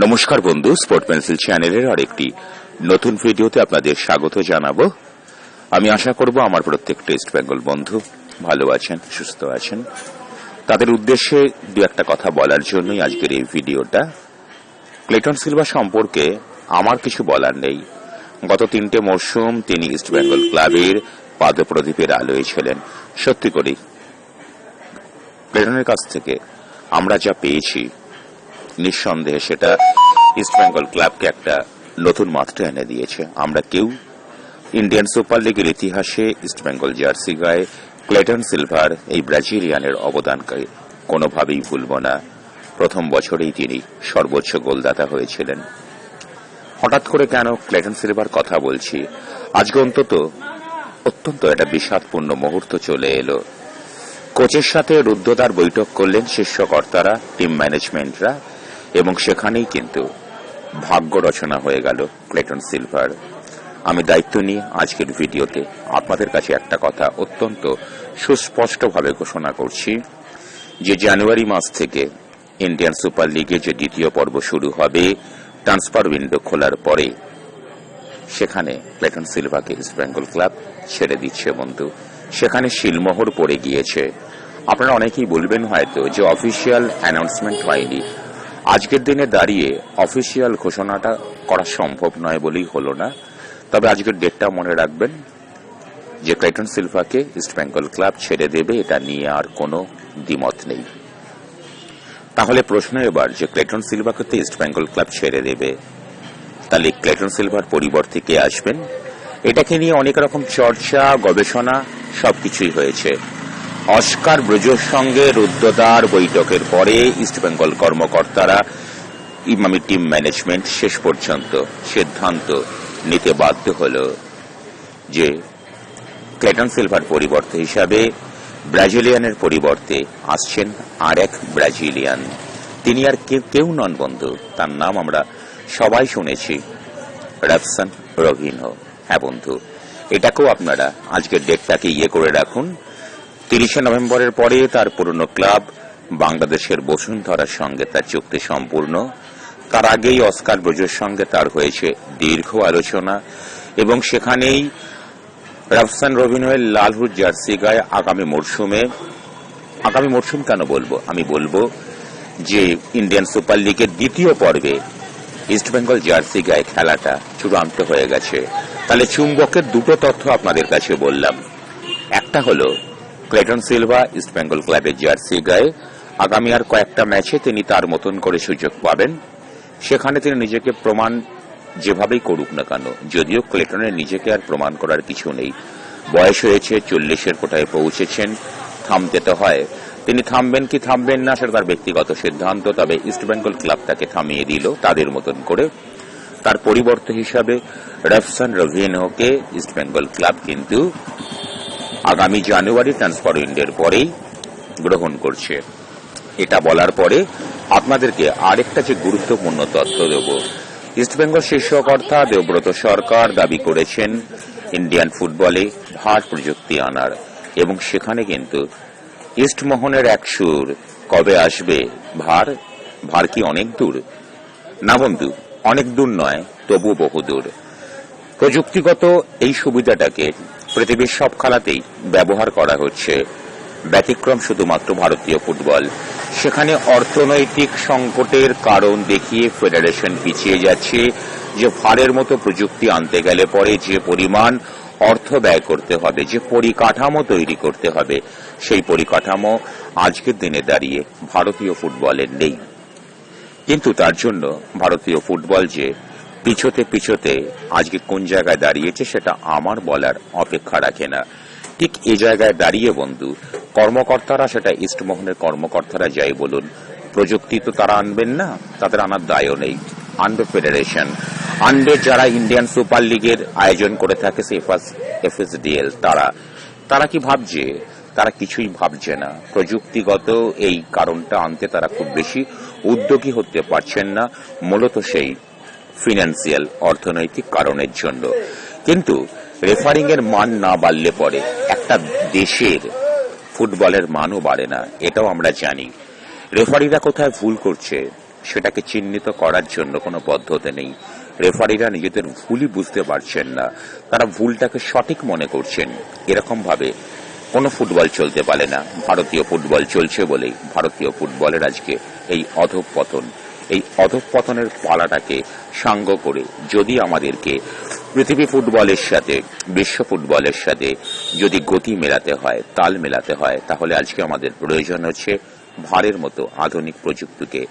নমস্কার বন্ধু sport pencil চ্যানেলের আরেকটি নতুন ভিডিওতে আপনাদের স্বাগত জানাব। আমি আশা করব আমার প্রত্যেক টেস্ট বেঙ্গল বন্ধু ভালো আছেন, সুস্থ আছেন। তাদের উদ্দেশ্যে দু একটা কথা বলার জন্যই আজকের এই ভিডিওটা। ক্লেটন সিলভা সম্পর্কে আমার কিছু বলার নেই। গত তিনটে মরশুম তিনি ইস্ট বেঙ্গল ক্লাবের পাদপ্রদীপের আলোয় ছিলেন। সত্যি করেই ক্লেটনের কাছ থেকে আমরা যা পেয়েছি নিঃসন্দেহে সেটা ইস্ট বেঙ্গল ক্লাবকে একটা নতুন মাত্রা এনে দিয়েছে। আমরা কেউ ইন্ডিয়ান সুপার লিগের ইতিহাসে ইস্ট বেঙ্গল জার্সি গায়ে ক্লেটন সিলভার এই ব্রাজিলিয়ানের অবদানকে কোনোভাবেই ভুলব না। প্রথম বছরেই তিনি সর্বোচ্চ গোলদাতা হয়েছিলেন। হঠাৎ করে কেন ক্লেটন সিলভার কথা বলছি? আজকে অন্তত অত্যন্ত একটা বিষাদপূর্ণ মুহূর্ত চলে এলো। কোচের সাথে রুদ্ধদ্বার বৈঠক করলেন শীর্ষকর্তারা টিম ম্যানেজমেন্টরা এবং সেখানেই কিন্তু ভাগ্য রচনা হয়ে গেল ক্লেটন সিলভার। আমি দায়িত্ব নিয়ে আজকের ভিডিওতে আপনাদের কাছে একটা কথা অত্যন্ত সুস্পষ্টভাবে ঘোষণা করছি যে জানুয়ারি মাস থেকে ইন্ডিয়ান সুপার লিগে যে দ্বিতীয় পর্ব শুরু হবে, ট্রান্সফার উইন্ডো খোলার পরে সেখানে প্লেটন সিলভাকে ইস্ট বেঙ্গল ক্লাব ছেড়ে দিচ্ছে বন্ধু। সেখানে শিলমোহর পড়ে গিয়েছে। আপনারা অনেকেই বলবেন হয়তো যে অফিসিয়াল অ্যানাউন্সমেন্ট হয়নি। আজকের দিনে দাঁড়িয়ে অফিসিয়াল ঘোষণাটা করা সম্ভব নয় বলেই হলো না। তবে আজকের ডেটটা মনে রাখবেন যে ক্লেটন সিলভাকে ইস্ট বেঙ্গল ক্লাব ছেড়ে দেবে, এটা নিয়ে আর কোনো দ্বিমত নেই। তাহলে প্রশ্ন এবার, যে ক্লেটন সিলভাকে তো ইস্ট বেঙ্গল ক্লাব ছেড়ে দেবে, তাহলে ক্লেটন সিলভার পরিবর্তে কে আসবেন? এটাকে নিয়ে অনেক রকম চর্চা, গবেষণা, সবকিছুই হয়েছে। অস্কার ব্রজর সঙ্গে রুদ্রদ্বার বৈঠকের পরে ইস্টবেঙ্গল কর্মকর্তারা ইমামি টিম ম্যানেজমেন্ট শেষ পর্যন্ত সিদ্ধান্ত নিতে বাধ্য হল যে ক্লেটন সিলভার পরিবর্তে হিসাবে ব্রাজিলিয়ানের পরিবর্তে আসছেন আর এক ব্রাজিলিয়ান। তিনি আর কেউ কেউ নন বন্ধু। তার নাম আমরা সবাই শুনেছি র্যাপসন রভিনো হ্যাঁ বন্ধু, এটাকেও আপনারা আজকের ডেটটাকে ইয়ে করে রাখুন। তিরিশে নভেম্বরের পরে তার পুরনো ক্লাব বাংলাদেশের বসুন্ধরার সঙ্গে তার চুক্তি সম্পূর্ণ। তার আগেই অস্কার ব্রজের সঙ্গে তার হয়েছে দীর্ঘ আলোচনা এবং সেখানেই রাফসান রবিনয়ের লালহুর জার্সি গায়ে আগামী মরশুমে, আগামী মরশুম কেন বলব? আমি বলব যে ইন্ডিয়ান সুপার লিগের দ্বিতীয় পর্বে ইস্টবেঙ্গল জার্সি গায়ে খেলাটা চূড়ান্ত হয়ে গেছে। তাহলে চুম্বকের দুটো তথ্য আপনাদের কাছে বললাম। একটা হলো ক্লেটন সিলভা ইস্টবেঙ্গল ক্লাবের জার্সি গায়ে। আগামী আর কয়েকটা ম্যাচে তিনি তার মতন করে সুযোগ পাবেন। সেখানে তিনি নিজেকে প্রমাণ যেভাবেই করুক না কেন, যদিও ক্লেটনের নিজেকে আর প্রমাণ করার কিছু নেই। বয়স হয়েছে, চল্লিশের কোটায় পৌঁছেছেন। থামতে তো হয়। তিনি থামবেন কি থামবেন না সেটা তার ব্যক্তিগত সিদ্ধান্ত, তবে ইস্টবেঙ্গল ক্লাব তাকে থামিয়ে দিল তাদের মতন করে। তার পরিবর্তে হিসাবে রফসান রভিনোকে ইস্টবেঙ্গল ক্লাব কিন্তু আগামী জানুয়ারি ট্রান্সফার উইন্ডের পরেই গ্রহণ করছে। এটা বলার পরে আপনাদেরকে আরেকটা যে গুরুত্বপূর্ণ তথ্য দেব। ইস্টবেঙ্গল শীর্ষকর্তা দেবব্রত সরকার দাবি করেছেন, ইন্ডিয়ান ফুটবলে ভার প্রযুক্তি আনার, এবং সেখানে কিন্তু ইস্টমোহনের এক সুর, কবে আসবে ভার? ভার কি অনেক দূর? না বন্ধু, অনেক দূর নয়, তবু বহুদূর। প্রযুক্তিগত এই সুবিধাটাকে পৃথিবীর সব খেলাতেই ব্যবহার করা হচ্ছে। ব্যতিক্রম শুধুমাত্র ভারতীয় ফুটবল। সেখানে অর্থনৈতিক সংকটের কারণ দেখিয়ে ফেডারেশন পিছিয়ে যাচ্ছে, যে ভারের মতো প্রযুক্তি আনতে গেলে পরে যে পরিমাণ অর্থ ব্যয় করতে হবে, যে পরিকাঠামো তৈরি করতে হবে, সেই পরিকাঠামো আজকের দিনে দাঁড়িয়ে ভারতীয় ফুটবলের নেই। কিন্তু তার জন্য ভারতীয় ফুটবল যে পিছোতে পিছোতে আজকে কোন জায়গায় দাঁড়িয়েছে সেটা আমার বলার অপেক্ষা রাখে না। ঠিক এ জায়গায় দাঁড়িয়ে বন্ধু, কর্মকর্তারা সেটা ইস্টমোহনের কর্মকর্তারা যাই বলুন, প্রযুক্তি তো তারা আনবেন না, তাদের আনার দায়ও নেই। আনবে ফেডারেশন আনবে যারা ইন্ডিয়ান সুপার লিগের আয়োজন করে থাকে এফএসডিএল তারা। তারা কি ভাবছে? তারা কিছুই ভাবছে না। প্রযুক্তিগত এই কারণটা আনতে তারা খুব বেশি উদ্যোগী হতে পারছেন না। মূলত সেই ফিনান্সিয়াল অর্থনৈতিক কারণের জন্য। কিন্তু রেফারিং এর মান না বাড়লে পরে একটা দেশের ফুটবলের মানও বাড়ে না, এটাও আমরা জানি। রেফারিরা কোথায় ভুল করছে, সেটাকে চিহ্নিত করার জন্য কোনো পদ্ধতি নেই। রেফারিরা নিজেদের ভুলই বুঝতে পারছেন না। তারা ভুলটাকে সঠিক মনে করছেন। এরকম ভাবে কোনো ফুটবল চলতে পারে না। ভারতীয় ফুটবল চলছে বলেই ভারতীয় ফুটবলের আজকে এই অধঃপতন। এই অধঃপতনের পালাটাকে সাঙ্গ করে যদি আমাদেরকে পৃথিবী ফুটবলের সাথে, বিশ্ব ফুটবলের সাথে যদি গতি মেলাতে হয়, তাল মেলাতে হয়, তাহলে আজকে আমাদের প্রয়োজন হচ্ছে ভারের মতো আধুনিক প্রযুক্তিকে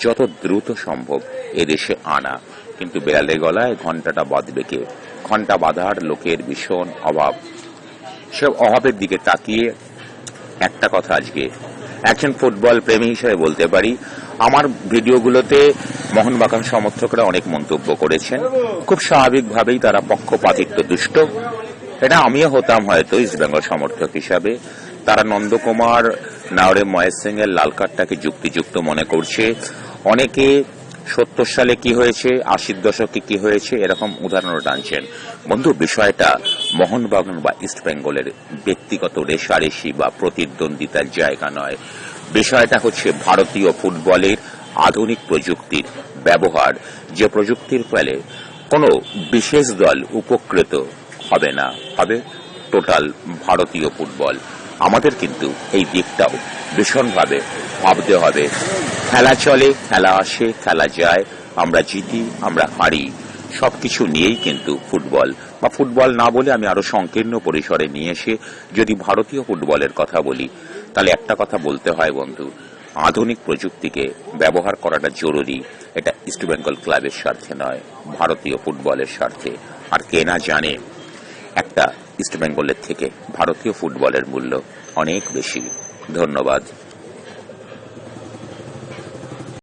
যত দ্রুত সম্ভব এদেশে আনা। কিন্তু বেড়ালে গলায় ঘন্টাটা বাঁধবে কে? ঘণ্টা বাঁধার লোকের ভীষণ অভাব। সে অভাবের দিকে তাকিয়ে একটা কথা আজকে একজন ফুটবল প্রেমী হিসেবে বলতে পারি। আমার ভিডিওগুলোতে মোহনবাগান সমর্থকরা অনেক মন্তব্য করেছেন। খুব স্বাভাবিকভাবেই তারা পক্ষপাতিত্ব দুষ্ট এটা আমিও হতাম হয়তো ইস্টবেঙ্গল সমর্থক হিসাবে। তারা নন্দকুমার, নাওরে মহেশ সিং এর লাল কার্ডটাকে যুক্তিযুক্ত মনে করছে। অনেকে সত্তর সালে কি হয়েছে, আশির দশকে কি হয়েছে, এরকম উদাহরণ টানছেন। বন্ধু, বিষয়টা মোহনবাগান বা ইস্ট বেঙ্গলের ব্যক্তিগত রেশারেশি বা প্রতিদ্বন্দ্বিতার জায়গা নয়। বিষয়টা হচ্ছে ভারতীয় ফুটবলের আধুনিক প্রযুক্তির ব্যবহার। যে প্রযুক্তির ফলে কোনো বিশেষ দল উপকৃত হবে না, হবে টোটাল ভারতীয় ফুটবল। আমাদের কিন্তু এই দিকটাও ভীষণভাবে ভাবতে হবে। খেলা চলে, খেলা আসে, খেলা যায়, আমরা জিতি, আমরা হারি। সবকিছু নিয়েই কিন্তু ফুটবল। বা ফুটবল না বলে আমি আরও সংকীর্ণ পরিসরে নিয়ে এসে যদি ভারতীয় ফুটবলের কথা বলি, তাহলে একটা কথা বলতে হয় বন্ধু। আধুনিক প্রযুক্তিকে ব্যবহার করাটা জরুরি। এটা ইস্টবেঙ্গল ক্লাবের স্বার্থে নয়, ভারতীয় ফুটবলের স্বার্থে। আর কে না জানে, একটা ইস্টবেঙ্গলের থেকে ভারতীয় ফুটবলের মূল্য অনেক বেশি। ধন্যবাদ